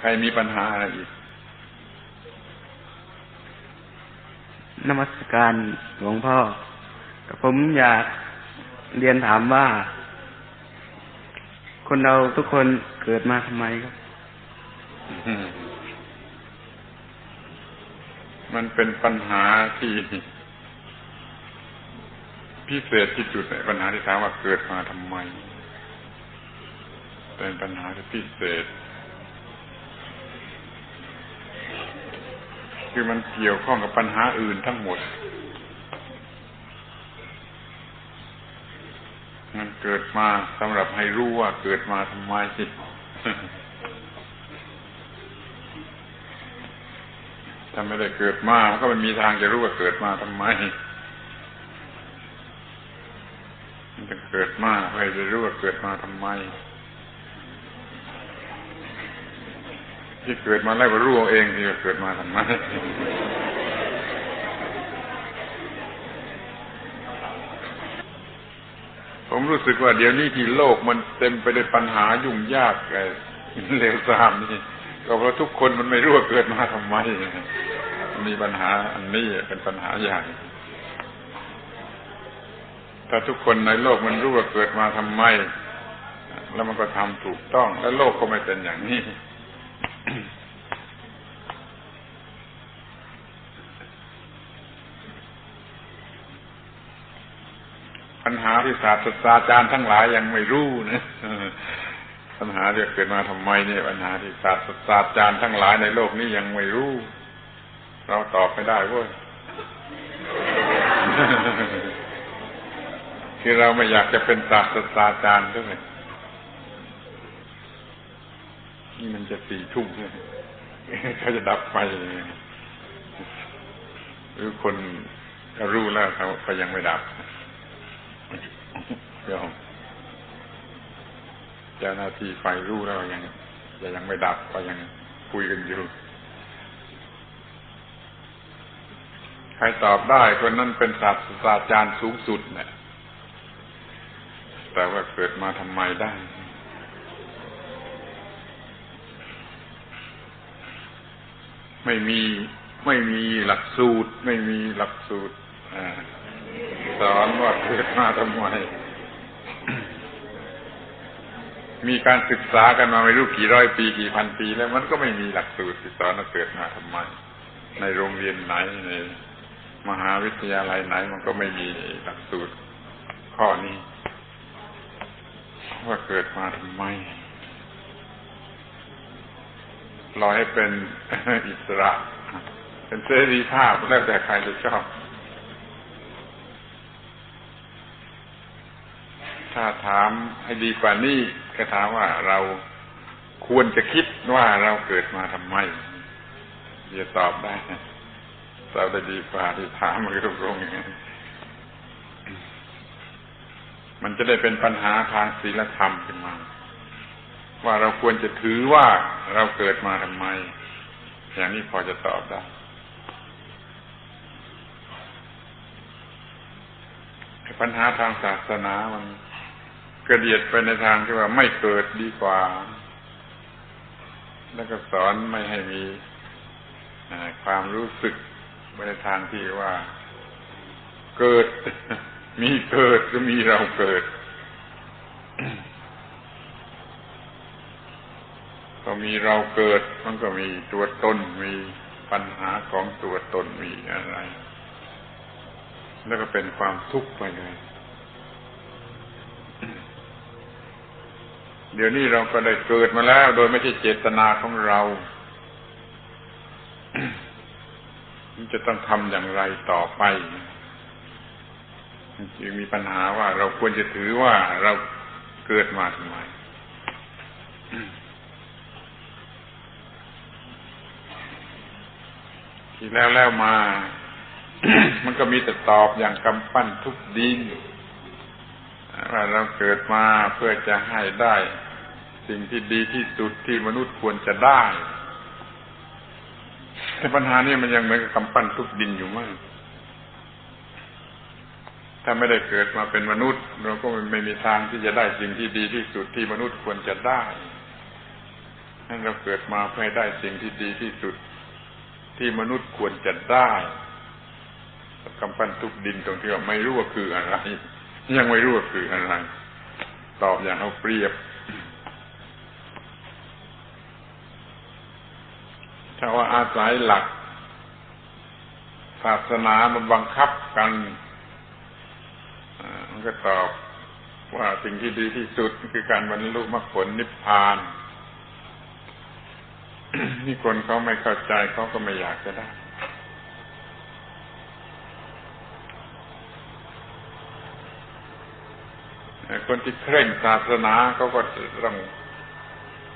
ใครมีปัญหาอะไรอีก นมัสการหลวงพ่อผมอยากเรียนถามว่า คนเราทุกคนเกิดมาทำไมครับ มันเป็นปัญหาที่พิเศษที่สุดในปัญหาที่ถามว่าเกิดมาทำไม เป็นปัญหาที่พิเศษ คือมันเกี่ยวข้องกับปัญหาอื่นทั้งหมด มันเกิดมาสำหรับให้รู้ว่าเกิดมาทำไมสิถ้าไม่ได้เกิดมามันก็ไม่มีทางจะรู้ว่าเกิดมาทำไมมันจะเกิดมาเพื่อจะรู้ว่าเกิดมาทำไม ที่เกิดมาแล้วก็รู้เอาเองที่เกิดมาทำไมผมรู้สึกว่าเดี๋ยวนี้ที่โลกมันเต็มไปด้วยปัญหายุ่งยากไอ้เลวทรามนี่ก็เพราะทุกคนมันไม่รู้ว่าเกิดมาทำไม มีปัญหาอันนี้เป็นปัญหาใหญ่ถ้าทุกคนในโลกมันรู้ว่าเกิดมาทำไม แล้วมันก็ทำถูกต้อง แล้วโลกก็ไม่เป็นอย่างนี้ ปัญ หาที่ศาสตราจารย์ทั้งหลายยังไม่รู้นะปัญหาที่เกิดมาทำไมเนี่ยปัญหาที่ศาสตราจารย์ทั้งหลายในโลกนี้ยังไม่รู้ เราตอบไม่ได้เว้ยคือเราไม่อยากจะเป็นศาสตราจารย์ด้วยนี่มันจะสี่ทุ่มเลยเขาจะดับไฟหรือคนรู้แล้วเขาเขายังไม่ดับ เดี๋ยวเจ้าหน้าที่ไฟรู้แล้วยังจะยังไม่ดับก็ยังคุยกันอยู่ ใครตอบได้คนนั้นเป็นศาสตราจารย์สูงสุดเนี่ยแต่ว่าเกิดมาทำไมได้ไม่มีไม่มีหลักสูตร ไม่มีหลักสูตร สอนว่าเกิดมาทำไม มีการศึกษากันมาไม่รู้กี่ร้อยปีกี่พันปี แล้วมันก็ไม่มีหลักสูตรที่สอนว่าเกิดมาทำไม ในโรงเรียนไหนในมหาวิทยาลัยไหน มันก็ไม่มีหลักสูตรข้อนี้ ว่าเกิดมาทำไมปล่อยให้เป็นอิสระ เป็นเสรีภาพแล้วแต่ใครจะชอบ ถ้าถามให้ดีกว่านี้ก็ถามว่าเราควรจะคิดว่าเราเกิดมาทำไมจะตอบได้ตอบได้ดีกว่าที่ถามมันก็ตรงอย่างนี้มันจะได้เป็นปัญหาทางศีลธรรมขึ้นมา ว่าเราควรจะถือว่าเราเกิดมาทำไม อย่างนี้พอจะตอบได้ปัญหาทางศาสนามัน กระเดียดไปในทางที่ว่าไม่เกิดดีกว่า แล้วก็สอนไม่ให้มีความรู้สึกไปในทางที่ว่า เกิด มีเกิดก็มีเราเกิดก็มีเราเกิด มันก็มีตัวตนมีปัญหาของตัวตนมีอะไร แล้วก็เป็นความทุกข์ไปเลย เดี๋ยวนี้เราก็ได้เกิดมาแล้ว โดยไม่ใช่เจตนาของเราจะต้องทำอย่างไรต่อไปจึงมีปัญหาว่าเราควรจะถือว่าเราเกิดมาทำไมที่แล้วแล้วมา มันก็มีแต่ตอบอย่างกำปั้นทุกดินว่าเราเกิดมาเพื่อจะให้ได้ สิ่งที่ดีที่สุดที่มนุษย์ควรจะได้ แต่ปัญหานี้มันยังเหมือนกับกำปั้นทุกดินอยู่มาก ถ้าไม่ได้เกิดมาเป็นมนุษย์ เราก็ไม่มีทางที่จะได้สิ่งที่ดีที่สุดที่มนุษย์ควรจะได้ให้เราเกิดมาเพื่อได้สิ่งที่ดีที่สุด ที่มนุษย์ควรจะได้กำปั้นทุกดินตรงที่ว่าไม่รู้ว่าคืออะไร ยังไม่รู้ว่าคืออะไร ตอบอย่างเอาเปรียบ ถ้าว่าอาศัยหลัก ศาสนามันบังคับกันมันก็ตอบว่าสิ่งที่ดีที่สุดคือการบรรลุมรรคผลนิพพานนี่คนเขาไม่เข้าใจเขาก็ไม่อยากจะได้คนที่เคร่งศาสนาเขาก็ต้อง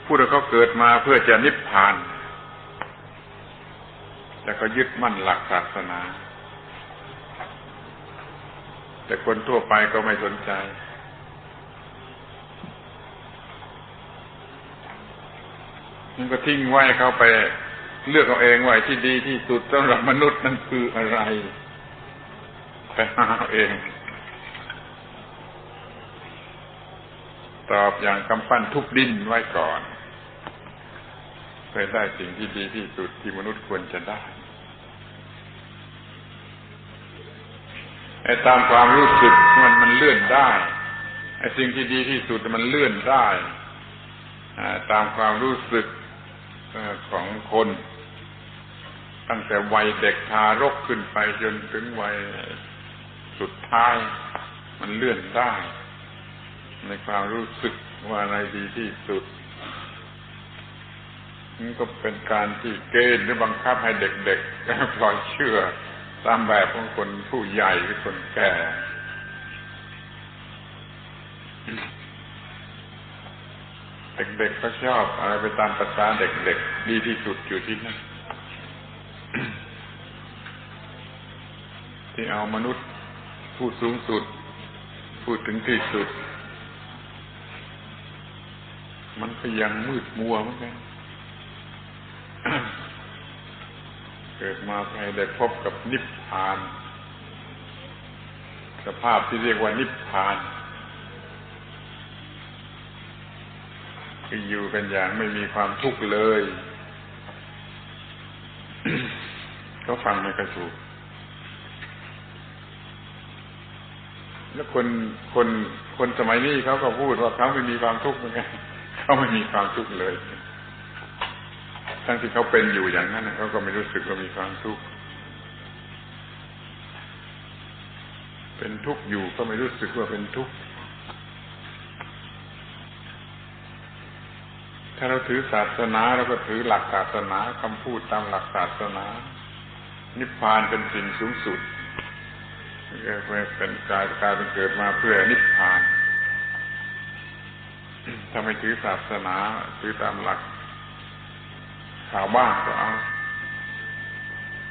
พูดว่าเขาเกิดมาเพื่อจะนิพพาน แต่เขายึดมั่นหลักศาสนา แต่คนทั่วไปก็ไม่สนใจ มันก็ทิ้งไว้เขาไปเลือกเอาเองว่าที่ดีที่สุดสำหรับมนุษย์นั่นคืออะไรไปหาเอง ตอบอย่างกำปั้นทุบดินไว้ก่อนเพื่อได้สิ่งที่ดีที่สุดที่มนุษย์ควรจะได้ไอ้ ตามความรู้สึกมันมันเลื่อนได้ไอ้สิ่งที่ดีที่สุดมันเลื่อนได้ตามความรู้สึกของคน ตั้งแต่วัยเด็กทารกขึ้นไปจนถึงวัยสุดท้าย มันเลื่อนได้ ในความรู้สึกว่าอะไรดีที่สุดนี่ก็เป็นการที่เกณฑ์หรือบังคับให้เด็กๆพลอยเชื่อ ตามแบบของคนผู้ใหญ่หรือคนแก่ เด็กๆก็ชอบอะไรไปตามภาษาเด็กๆ ดีที่สุดอยู่ที่นั่นที่เอามนุษย์พูดสูงสุด พูดถึงที่สุด มันก็ยังมืดมัวเหมือนกัน เกิดมาภายได้พบกับนิพพาน สภาพที่เรียกว่านิพพานคืออยู่กันอย่างไม่มีความทุกข์เลยเขาฟังไม่กระถูก แล้วคนคนคนสมัยนี้เขาก็พูดว่าเขาไม่มีความทุกข์เหมือนกันเขาไม่มีความทุกข์เลย ทั้งที่เขาเป็นอยู่อย่างนั้นเขาก็ไม่รู้สึกว่ามีความทุกข์เป็นทุกข์อยู่ก็ไม่รู้สึกว่าเป็นทุกข์ถ้าเราถือศาสนาเราก็ถือหลักศาสนาคำพูดตามหลักศาสนา นิพพานเป็นสิ่งสูงสุดเป็นกายกายเป็นเกิดมาเพื่อนิพพานถ้าไม่ถือศาสนาถือตามหลัก ชาวบ้านก็เอา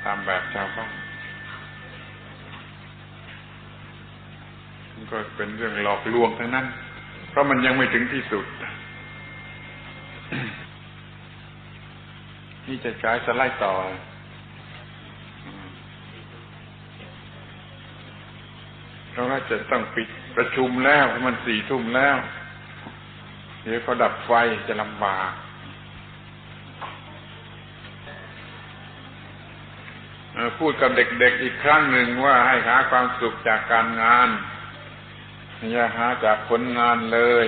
ตามแบบชาวบ้านก็เป็นเรื่องหลอกลวงทั้งนั้น เพราะมันยังไม่ถึงที่สุด นี่จะใช้สไลด์ต่อ เราจะต้องปิดประชุมแล้วมันสี่ทุ่มแล้ว เดี๋ยวเขาดับไฟจะลำบาก พูดกับเด็กๆอีกครั้งหนึ่งว่าให้หาความสุขจากการงาน อย่าหาจากผลงานเลย